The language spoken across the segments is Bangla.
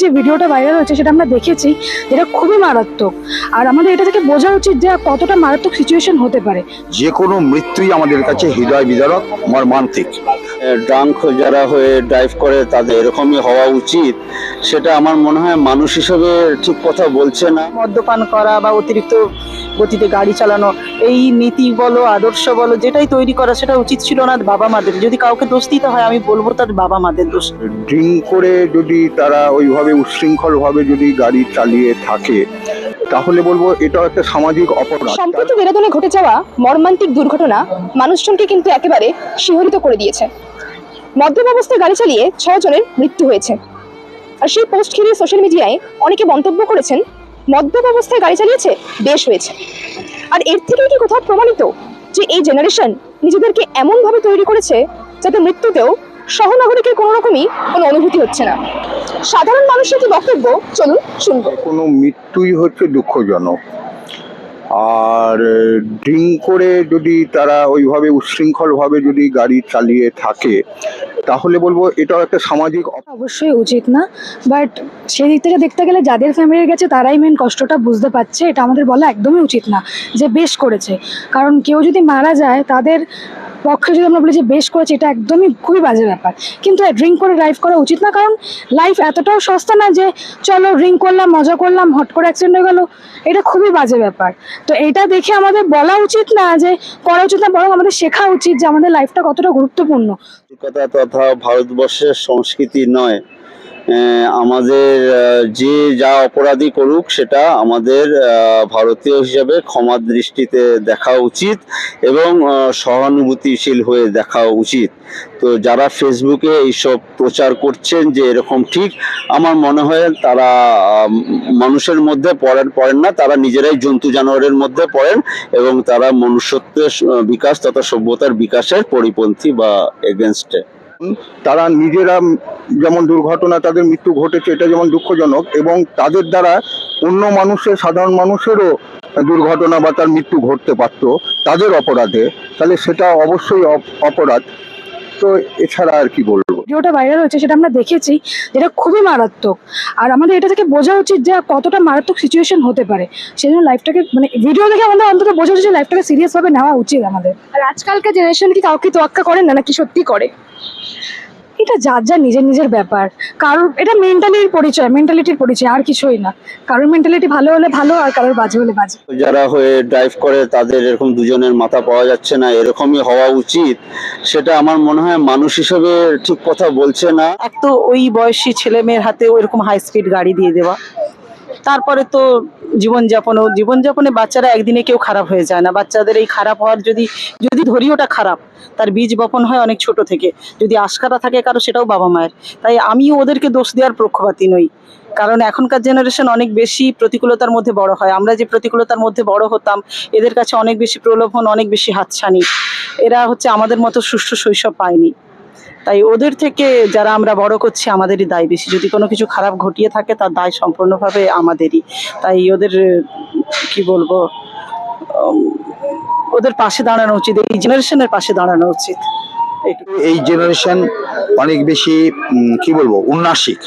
যে ভিডিওটা ভাইরাল হয়েছে সেটা আমরা দেখেছি যেটা খুবই মারাত্মক। আর আমাদের এটা থেকে বোঝা উচিত যে কতটা মারাত্মক সিচুয়েশন হতে পারে। যে কোনো মৃত্যুই আমাদের কাছে হৃদয় বিদারক, মর্মান্তিক। ড্রাঙ্ক যারা হয়ে ড্রাইভ করে তাদের এরকমই হওয়া উচিত। সেটা আমার মনে হয় মানুষ হিসেবে ঠিক কথা বলছে না। মদ্যপান করা বা অতিরিক্ত গতিতে গাড়ি চালানো এই নীতি বলো আদর্শ বলো যেটাই তৈরি করা সেটা উচিত ছিল না বাবা মাদের। যদি কাউকে দোষ দিতে হয় আমি বলব তার বাবা মাদের দোষ। ড্রিঙ্ক করে যদি তারা ওইভাবে উচ্ছৃঙ্খল ভাবে যদি গাড়ি চালিয়ে থাকে তাহলে বলব এটাও একটা সামাজিক অপরাধ। সম্প্রতি দেরাদুনে ঘটে যাওয়া মর্মান্তিক দুর্ঘটনা মানুষজনকে কিন্তু একেবারে শিহরিত করে দিয়েছে। মদ্যপ অবস্থায় গাড়ি চালিয়ে ছয় জনের মৃত্যু হয়েছে। আর সেই পোস্ট ঘিরে সোশ্যাল মিডিয়ায় অনেকে মন্তব্য করেছেন, মদ্যপ অবস্থায় গাড়ি চালিয়েছে, বেশ হয়েছে। আর এর থেকে কি কোথাও প্রমাণিত যে এই জেনারেশন নিজেদেরকে এমন ভাবে তৈরি করেছে যাতে মৃত্যুতেও সহনাগরিকের কোনো রকমই কোনো অনুভূতি হচ্ছে না? সাধারণ মানুষের কি বক্তব্য? চলুন শুনব। কোনো মৃত্যুই হচ্ছে দুঃখজনক। আর ড্রিঙ্ক করে যদি তারা ওইভাবে উচ্ছৃঙ্খলভাবে যদি গাড়ি চালিয়ে থাকে, তাহলে বলব এটাও একটা সামাজিক অবশ্যই উচিত না বাট সেই দিক থেকে দেখতে গেলে যাদের ফ্যামিলির গেছে তারাই মেন কষ্টটা বুঝতে পারছে, এটা আমাদের বলা একদমই উচিত না, যে বেশ করেছে। কারণ কেউ যদি মারা যায়, তাদের পক্ষে যদি আমরা বলি যে বেশ করেছি, এটা একদমই খুবই বাজে ব্যাপার। কিন্তু ড্রিঙ্ক করে ড্রাইভ করা উচিত না, কারণ লাইফ এতটাও সস্তা না যে চলো ড্রিঙ্ক করলাম, মজা করলাম, হট করে অ্যাক্সিডেন্ট হয়ে গেলো, এটা খুবই বাজে ব্যাপার। তো এটা দেখে আমাদের বলা উচিত না যে, করা উচিত না, বরং আমাদের শেখা উচিত যে আমাদের লাইফটা কতটা গুরুত্বপূর্ণ। কথা তথা ভারতবর্ষের সংস্কৃতি নয় আমাদের যে যা অপরাধী করুক, সেটা আমাদের ভারতীয় হিসাবে ক্ষমা দৃষ্টিতে দেখা উচিত এবং সহানুভূতিশীল হয়ে দেখা উচিত। তো যারা ফেসবুকে এইসব প্রচার করছেন যে এরকম ঠিক, আমার মনে হয় তারা মানুষের মধ্যে পড়েন পড়েন না, তারা নিজেরাই জন্তু জানোয়ারের মধ্যে পড়েন এবং তারা মনুষ্যত্বের বিকাশ তথা সভ্যতার বিকাশের পরিপন্থী বা এগেনস্টে তারা নিজেরা যেমন দুর্ঘটনা, তাদের মৃত্যু ঘটেছে, এটা যেমন দুঃখজনক, এবং তাদের দ্বারা অন্য মানুষের, সাধারণ মানুষেরও দুর্ঘটনা বা তার মৃত্যু ঘটতে পারত, তাদের অপরাধে। তাহলে সেটা অবশ্যই অপ- অপরাধ। তো এছাড়া আর কি বলব? ভিডিওটা ভাইরাল হয়েছে সেটা আমরা দেখেছি, যেটা খুবই মারাত্মক। আর আমাদের এটা থেকে বোঝা উচিত যে কতটা মারাত্মক সিচুয়েশন হতে পারে। সেই জন্য লাইফটাকে মানে ভিডিও দেখে আমাদের অন্তত বোঝা উচিত যে লাইফটাকে সিরিয়াসভাবে নেওয়া উচিত আমাদের। আর আজকালকার জেনারেশন কি কাউকে তোয়াক্কা করে না, নাকি সত্যি করে? এটা যার যার নিজের নিজের ব্যাপার। কারোর এটা মেন্টালিটির পরিচয় মেন্টালিটির পরিচয় আর কিছুই না। কারোর মেন্টালিটি ভালো হলে ভালো আর কারোর বাজে হলে বাজে। যারা হয়ে ড্রাইভ করে তাদের এরকম দুজনের মাথা পাওয়া যাচ্ছে না এরকমই হওয়া উচিত। সেটা আমার মনে হয় মানুষ হিসেবে ঠিক কথা বলছে না। এক তো ওই বয়সী ছেলে মেয়ের হাতে ওইরকম হাই স্পিড গাড়ি দিয়ে দেওয়া। তারপরে তো জীবনযাপনও জীবনযাপনে বাচ্চারা একদিনে কেউ খারাপ হয়ে যায় না। বাচ্চাদের এই খারাপ হওয়ার যদি যদি ধরি ওটা খারাপ, তার বীজ বপন হয় অনেক ছোট থেকে। যদি আশকারা থাকে কারও, সেটাও বাবা মায়ের। তাই আমিও ওদেরকে দোষ দেওয়ার পক্ষপাতী নই। কারণ এখনকার জেনারেশন অনেক বেশি প্রতিকূলতার মধ্যে বড় হয়। আমরা যে প্রতিকূলতার মধ্যে বড় হতাম, এদের কাছে অনেক বেশি প্রলোভন, অনেক বেশি হাতছানি। এরা হচ্ছে আমাদের মতো সুষ্ঠু শৈশব পায়নি। তাই ওদের থেকে যারা আমরা বড় করছি আমাদেরই দায় বেশি। যদি কোনো কিছু খারাপ ঘটিয়ে থাকে তার দায় সম্পূর্ণভাবে আমাদেরই। তাই ওদের কি বলব ওদের পাশে দাঁড়ানো উচিত এই জেনারেশনের পাশে দাঁড়ানো উচিত। এই জেনারেশন অনেক বেশি কি বলব উন্নাসিক।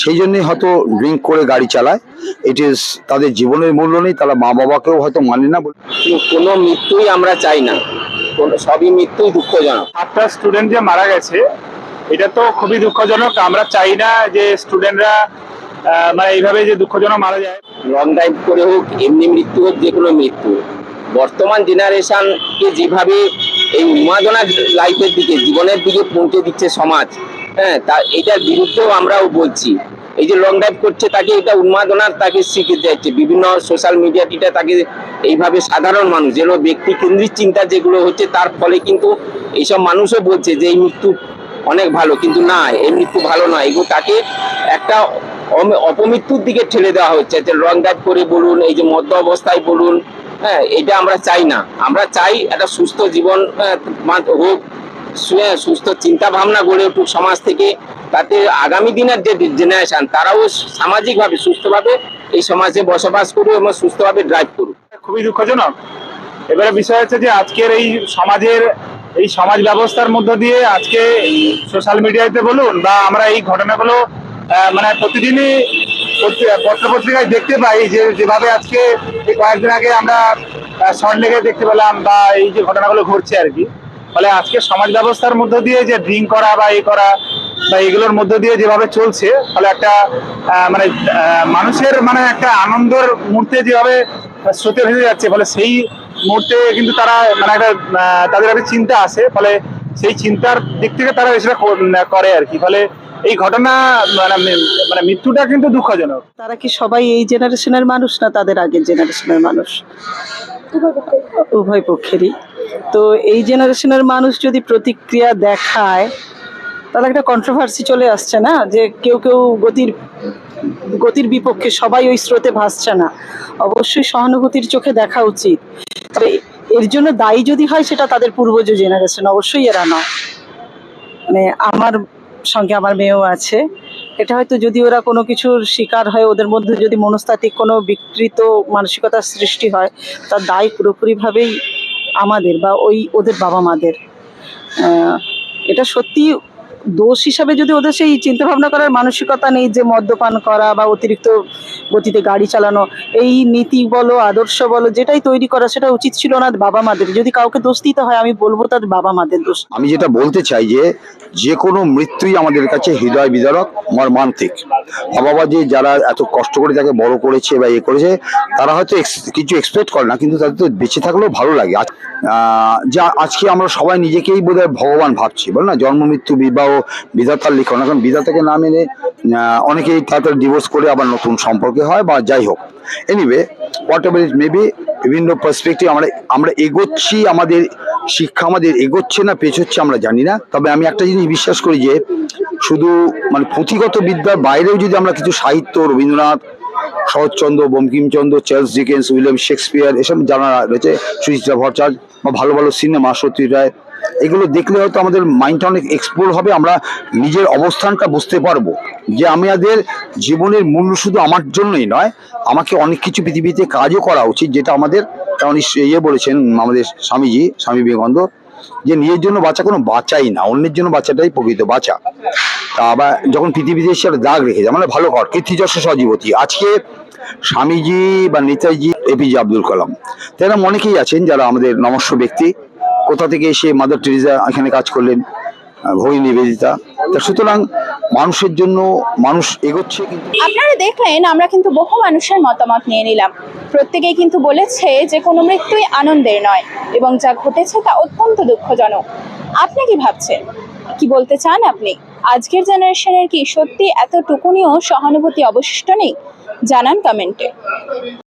সেই জন্যই হয়তো ড্রিঙ্ক করে গাড়ি চালায়। ইট ইজ তাদের জীবনের মূল্য নেই তারা মা বাবাকেও হয়তো মানে না বলে। কোনো মৃত্যুই আমরা চাই না। সবই মৃত্যুই দুঃখজনক। সাতটা স্টুডেন্ট যে মারা গেছে এটা তো খুবই দুঃখজনক। আমরা চাই না যে স্টুডেন্টরা মানে এইভাবে যে দুঃখজনক মারা যায়। লং ড্রাইভ করে হোক এমনি মৃত্যু হোক যে কোনো মৃত্যু। বর্তমান জেনারেশনকে যেভাবে এই উন্মাদনা লাইফের দিকে জীবনের দিকে পৌঁছে দিচ্ছে সমাজ হ্যাঁ তা এটার বিরুদ্ধেও আমরাও বলছি। এই যে লং ড্রাইভ করছে তাকে এটা উন্মাদনার তাকে শিখে যাচ্ছে বিভিন্ন সোশ্যাল মিডিয়াটিটা তাকে এইভাবে সাধারণ মানুষ যেগুলো ব্যক্তি কেন্দ্রিক চিন্তা যেগুলো হচ্ছে তার ফলে কিন্তু এইসব মানুষও বলছে যে এই মৃত্যু অনেক ভালো। কিন্তু না এই মৃত্যু ভালো নয় এগুলো তাকে একটা অপমৃত্যুর দিকে ঠেলে দেওয়া হচ্ছে যে লং ড্রাইভ করে বলুন এই যে মধ্য অবস্থায় বলুন হ্যাঁ এটা আমরা চাই না। আমরা চাই একটা সুস্থ জীবন আহ, হোক সু- সুস্থ চিন্তা ভাবনা গড়ে উঠুক সমাজ থেকে। তাতে আগামী দিনের যে জেনারেশন তারাও সামাজিকভাবে সুস্থভাবে এই সমাজে বসবাস করুক এবং সুস্থভাবে ড্রাইভ করুক। খুবই দুঃখজনক। এবারে বিষয় হচ্ছে যে আজকের এই সমাজের, এই সমাজ ব্যবস্থার মধ্য দিয়ে আজকে সোশ্যাল মিডিয়াতে বলুন বা আমরা এই ঘটনাগুলো মানে প্রতিদিনই পত্র পত্রিকায় দেখতে পাই যে যেভাবে আজকে এই কয়েকদিন আগে আমরা সল্টলেকে দেখতে পেলাম বা এই যে ঘটনাগুলো ঘটছে আর কি। ফলে আজকে সমাজ ব্যবস্থার মধ্য দিয়ে যে ড্রিঙ্ক করা বা এই করা বা এগুলোর মধ্য দিয়ে যেভাবে চলছে, তাহলে একটা মানে মানুষের মানে একটা আনন্দর মুহূর্তে যেভাবে স্রোতে ভেসে যাচ্ছে, ফলে সেই মুহূর্তে কিন্তু তারা মানে একটা তাদের একটা চিন্তা আসে ফলে সেই চিন্তার দিক থেকে তারা সেটা করে আর কি। ফলে এই ঘটনা মানে মানে মৃত্যুটা কিন্তু দুঃখজনক। তারা কি সবাই এই জেনারেশনের মানুষ না তাদের আগের জেনারেশনের মানুষ? উভয় পক্ষেরই। তো এই জেনারেশনের মানুষ যদি প্রতিক্রিয়া দেখায় তাহলে একটা কন্ট্রোভার্সি চলে আসছে না? যে কেউ কেউ গতির গতির বিপক্ষে সবাই ওই স্রোতে ভাসছে না। অবশ্যই সহানুভূতির চোখে দেখা উচিত। তবে এর জন্য দায়ী যদি হয়, সেটা তাদের পূর্বজ জেনারেশন অবশ্যই এরা নয়। মানে আমার সঙ্গে আমার মেয়েও আছে। এটা হয়তো যদি ওরা কোনো কিছুর শিকার হয়, ওদের মধ্যে যদি মনস্তাত্ত্বিক কোনো বিকৃত মানসিকতার সৃষ্টি হয়, তার দায় পুরোপুরিভাবেই আমাদের বা ওই ওদের বাবা মাদের এটা সত্যি দোষ হিসাবে যদি ওদের সেই চিন্তা ভাবনা করার মানসিকতা নেই যে মদ্যপান করা বা অতিরিক্ত গতিতে গাড়ি চালানো, এই নীতি বলো, আদর্শ বলো, যেটাই তৈরি করা সেটা উচিত ছিল না বাবা মাদের। যদি কাউকে দোষ দিতে হয়, আমি বলব তাদের বাবা মাদের দোষ। আমি যেটা বলতে চাই যে যে কোনো মৃত্যুই আমাদের কাছে হৃদয় বিদারক, মর্মান্তিক। বাবা যে যারা এত কষ্ট করে তাকে বড় করেছে বা ইয়ে করেছে, তারা হয়তো কিছু এক্সপেক্ট করে না, কিন্তু তাদের তো বেঁচে থাকলেও ভালো লাগে। যা, আজকে আমরা সবাই নিজেকেই বোধহয় ভগবান ভাবছি, বল না? জন্ম, মৃত্যু, বিবাহ বিধাতার লিখন। এখন বিধাতাকে না মেনে অনেকেই তাড়াতাড়ি ডিভোর্স করে আবার নতুন সম্পর্কে হয় বা যাই হোক। Anyway whatever it maybe বিভিন্ন পার্সপেক্টিভ আমরা আমরা এগোচ্ছি, আমাদের শিক্ষা আমাদের এগোচ্ছে না, পেছোচ্ছে আমরা জানি না। তবে আমি একটা জিনিস বিশ্বাস করি যে, শুধু মানে পুঁথিগত বিদ্যার বাইরেও যদি আমরা কিছু সাহিত্য, Rabindranath, Saratchandra, Bankimchandra, Charles Dickens, William Shakespeare, এসব জানা রয়েছে, সুচিত্রা ভট্টাচার্য বা ভালো ভালো সিনেমা সত্যি রায় এগুলো দেখলে হয়তো আমাদের মাইন্ডটা অনেক এক্সপ্লোর হবে, আমরা নিজের অবস্থানটা বুঝতে পারব। যে আমাদের জীবনের মূল্য শুধু আমার জন্যই নয়, আমাকে অনেক কিছু পৃথিবীতে কাজও করা উচিত, যেটা আমাদের ইস- ইয়ে বলেছেন আমাদের স্বামীজি, স্বামী বিবেকানন্দ, যে নিজের জন্য বাঁচা কোনো বাঁচাই না, অন্যের জন্য বাঁচাটাই প্রকৃত বাঁচা। তা আবার যখন পৃথিবীতে এসে একটা দাগ রেখে যায় মানে ভালো কর, কীর্তিযশ সজীবতী, আজকে স্বামীজি বা নেতাজি এপিজে আব্দুল কালাম। তারা অনেকেই আছেন যারা আমাদের নমস্য ব্যক্তি কোথা থেকে এসে মাদার টেরিজা এখানে কাজ করলেন ভগিনী নিবেদিতা। তা সুতরাং মানুষের জন্য মানুষ এগোচ্ছে কিন্তু আপনারা দেখলেন, আমরা কিন্তু বহু মানুষের মতামত নিয়ে নিলাম। প্রত্যেকেই কিন্তু বলেছে যে, কোনো মৃত্যুই আনন্দের নয় এবং যা ঘটেছে তা অত্যন্ত দুঃখজনক। আপনি কি ভাবছেন? কি বলতে চান আপনি? আজকের জেনারেশনের কি সত্যি এতটুকুনিও সহানুভূতি অবশিষ্ট নেই? জানান কমেন্টে।